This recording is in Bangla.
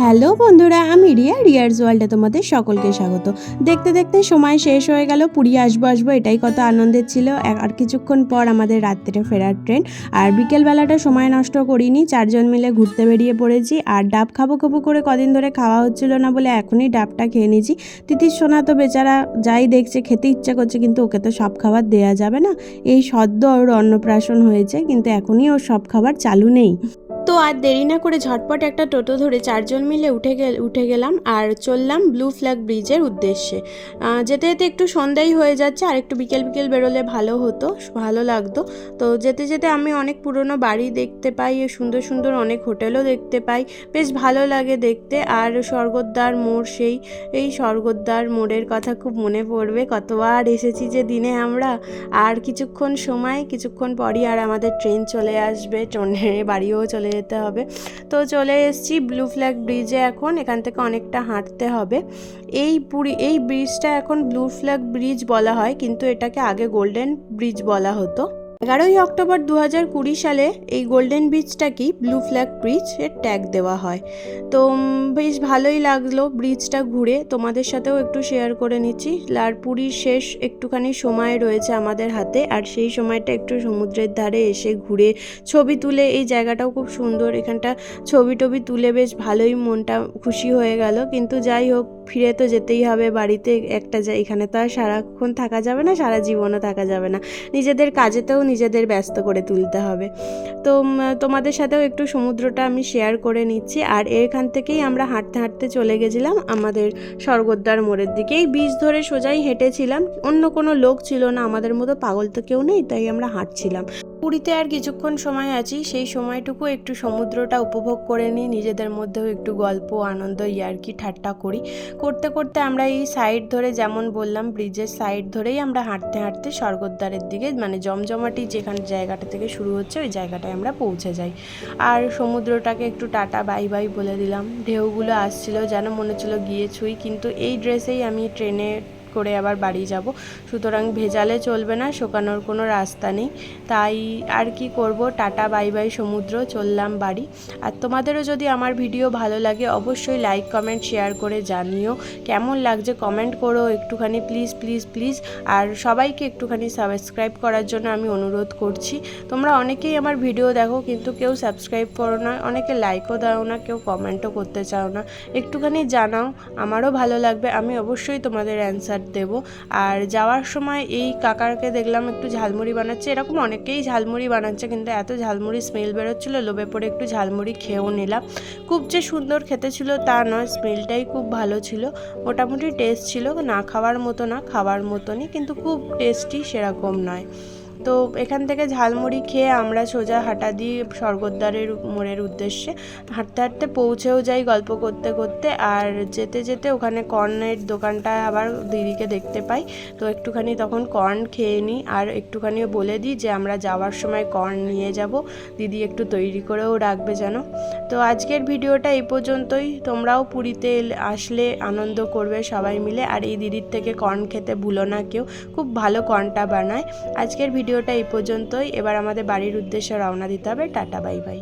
হ্যালো বন্ধুরা, আমি রিয়া। রিয়ার্স ওয়ার্ল্ডে তোমাদের সকলকে স্বাগত। দেখতে দেখতে সময় শেষ হয়ে গেল, পুরী আসব আসব, এটাই কত আনন্দের ছিল। আর কিছুক্ষণ পর আমাদের রাত্রে ফেরার ট্রেন। আর বিকেলবেলাটা সময় নষ্ট করিনি, চারজন মিলে ঘুরতে বেরিয়ে পড়েছি। আর ডাব খাব খাব করে কদিন ধরে খাওয়া হচ্ছিল না বলে এখনই ডাবটা খেয়ে নিয়েছি। তিতির সোনা তো বেচারা যাই দেখছে, খেতে ইচ্ছা করছে, কিন্তু ওকে তো সব খাবার দেওয়া যাবে না। এই সদ্য ওর অন্নপ্রাশন হয়েছে, কিন্তু এখনই ওর সব খাবার চালু নেই। তো আর দেরি না করে ঝটপট একটা টোটো ধরে চারজন মিলে উঠে উঠে গেলাম আর চললাম ব্লু ফ্ল্যাগ ব্রিজের উদ্দেশ্যে। যেতে যেতে একটু সন্ধ্যাই হয়ে যাচ্ছে, আর একটু বিকেল বিকেল বেরোলে ভালো হতো, ভালো লাগতো। তো যেতে যেতে আমি অনেক পুরনো বাড়ি দেখতে পাই, সুন্দর সুন্দর অনেক হোটেলও দেখতে পাই, বেশ ভালো লাগে দেখতে। আর স্বর্গদ্বার মোড় সেই, এই স্বর্গদ্বার মোড়ের কথা খুব মনে পড়বে, কতবার এসেছি যে দিনে আমরা। আর কিছুক্ষণ সময়, কিছুক্ষণ পরই আর আমাদের ট্রেন চলে আসবে ট্রেনে বাড়িও চলে যেতে হবে। তো চলে এসেছি ব্লু ফ্ল্যাগ ব্রিজে এখন, এখান থেকে অনেকটা হাঁটতে হবে। এই পুরী, এই ব্রিজটা এখন ব্লু ফ্ল্যাগ ব্রিজ বলা হয়, কিন্তু এটাকে আগে গোল্ডেন ব্রিজ বলা হতো। এগারোই অক্টোবর দু হাজার কুড়ি সালে এই গোল্ডেন ব্রিজটাকেই ব্লু ফ্ল্যাগ ব্রিজের ট্যাগ দেওয়া হয়। তো বেশ ভালোই লাগল ব্রিজটা ঘুরে। তোমাদের সাথেও একটু শেয়ার করে নিচ্ছি। আর পুরীর শেষ একটুখানি সময় রয়েছে আমাদের হাতে, আর সেই সময়টা একটু সমুদ্রের ধারে এসে ঘুরে ছবি তুলে, এই জায়গাটাও খুব সুন্দর। এখানটা ছবি টবি তুলে বেশ ভালোই মনটা খুশি হয়ে গেল। কিন্তু যাই হোক, ফিরে তো যেতেই হবে বাড়িতে। একটা এখানে তো আর সারাক্ষণ থাকা যাবে না, সারা জীবনও থাকা যাবে না। নিজেদের কাজেতেও নিজেদের ব্যস্ত করে তুলতে হবে। তো তোমাদের সাথেও একটু সমুদ্রটা আমি শেয়ার করে নিচ্ছি। আর এখান থেকেই আমরা হাঁটতে হাঁটতে চলে গেছিলাম আমাদের স্বর্গদ্বার মোড়ের দিকে। এই বীজ ধরে সোজাই হেঁটেছিলাম। অন্য কোনো লোক ছিল না, আমাদের মতো পাগল তো কেউ নেই, তাই আমরা হাঁটছিলাম। পুরীতে আর কিছুক্ষণ সময় আছি, সেই সময়টুকু একটু সমুদ্রটা উপভোগ করে নিই, নিজেদের মধ্যেও একটু গল্প, আনন্দ, ইয়ার্কি, ঠাট্টা করি। করতে করতে আমরা এই সাইড ধরে যেমন বললাম, ব্রিজের সাইড ধরেই আমরা হাঁটতে হাঁটতে স্বর্গদ্বারের দিকে মানে জমজমাটি যেখানে জায়গাটা থেকে শুরু হচ্ছে, ওই জায়গাটায় আমরা পৌঁছে যাই। আর সমুদ্রটাকে একটু টাটা, বাই বাই বলে দিলাম। ঢেউগুলো আসছিল, যেন মনে হচ্ছিল গিয়ে ছুঁই, কিন্তু এই ড্রেসেই আমি ট্রেনে করে আবার বাড়ি যাব। সুতরাং ভেজালে চলবে না, শোকানোর কোনো রাস্তা নেই। তাই আর কি করব? টাটা, বাই বাই, সমুদ্র, চললাম বাড়ি। আর তোমাদেরও যদি আমার ভিডিও ভালো লাগে, অবশ্যই লাইক কমেন্ট শেয়ার করে জানিও। কেমন লাগছে কমেন্ট করো একটুখানি প্লিজ প্লিজ প্লিজ আর সবাইকে একটুখানি সাবস্ক্রাইব করার জন্য আমি অনুরোধ করছি। তোমরা অনেকেই আমার ভিডিও দেখো, কিন্তু কেউ সাবস্ক্রাইব করো না। অনেকে লাইকও দাও না, কেউ কমেন্টও করতে চাও না। একটুখানি জানাও, আমারও ভালো লাগবে। আমি অবশ্যই তোমাদের অ্যান্সার দেব। আর যাওয়ার সময় এই কাকারকে দেখলাম একটু ঝালমুড়ি বানাচ্ছে। এরকম অনেকেই ঝালমুড়ি বানাচ্ছে, কিন্তু এত ঝালমুড়ি স্মেল বেরোচ্ছিলো, লোভে পড়ে একটু ঝালমুড়ি খেয়েও নিলাম। খুব যে সুন্দর খেতে ছিল তা নয় স্মেলটাই খুব ভালো ছিল। মোটামুটি টেস্ট ছিল, না খাওয়ার মতো না, খাওয়ার মতনই, কিন্তু খুব টেস্টি সেরকম নয়। তো এখান থেকে ঝালমুড়ি খেয়ে আমরা সোজা হাঁটা দিই স্বর্গদ্বারের মোড়ের উদ্দেশ্যে হাঁটতে হাঁটতে পৌঁছেও যাই গল্প করতে করতে আর যেতে যেতে ওখানে কর্নের দোকানটা আবার দিদিকে দেখতে পাই। তো একটুখানি তখন কর্ন খেয়ে নিই আর একটুখানি বলে দিই যে আমরা যাওয়ার সময় কর্ন নিয়ে যাব। দিদি একটু তৈরি করেও রাখবে যেন। তো আজকের ভিডিওটা এই পর্যন্তই। তোমরাও পুরীতে আসলে আনন্দ করবে সবাই মিলে। আর এই দিদির থেকে কর্ন খেতে ভুলো না কেউ। খুব ভালো কর্নটা বানায়। আজকের ভিডিওটা এই পর্যন্তই। এবার আমাদের বাড়ির উদ্দেশ্যে রওনা দিতে হবে। Tata bye bye.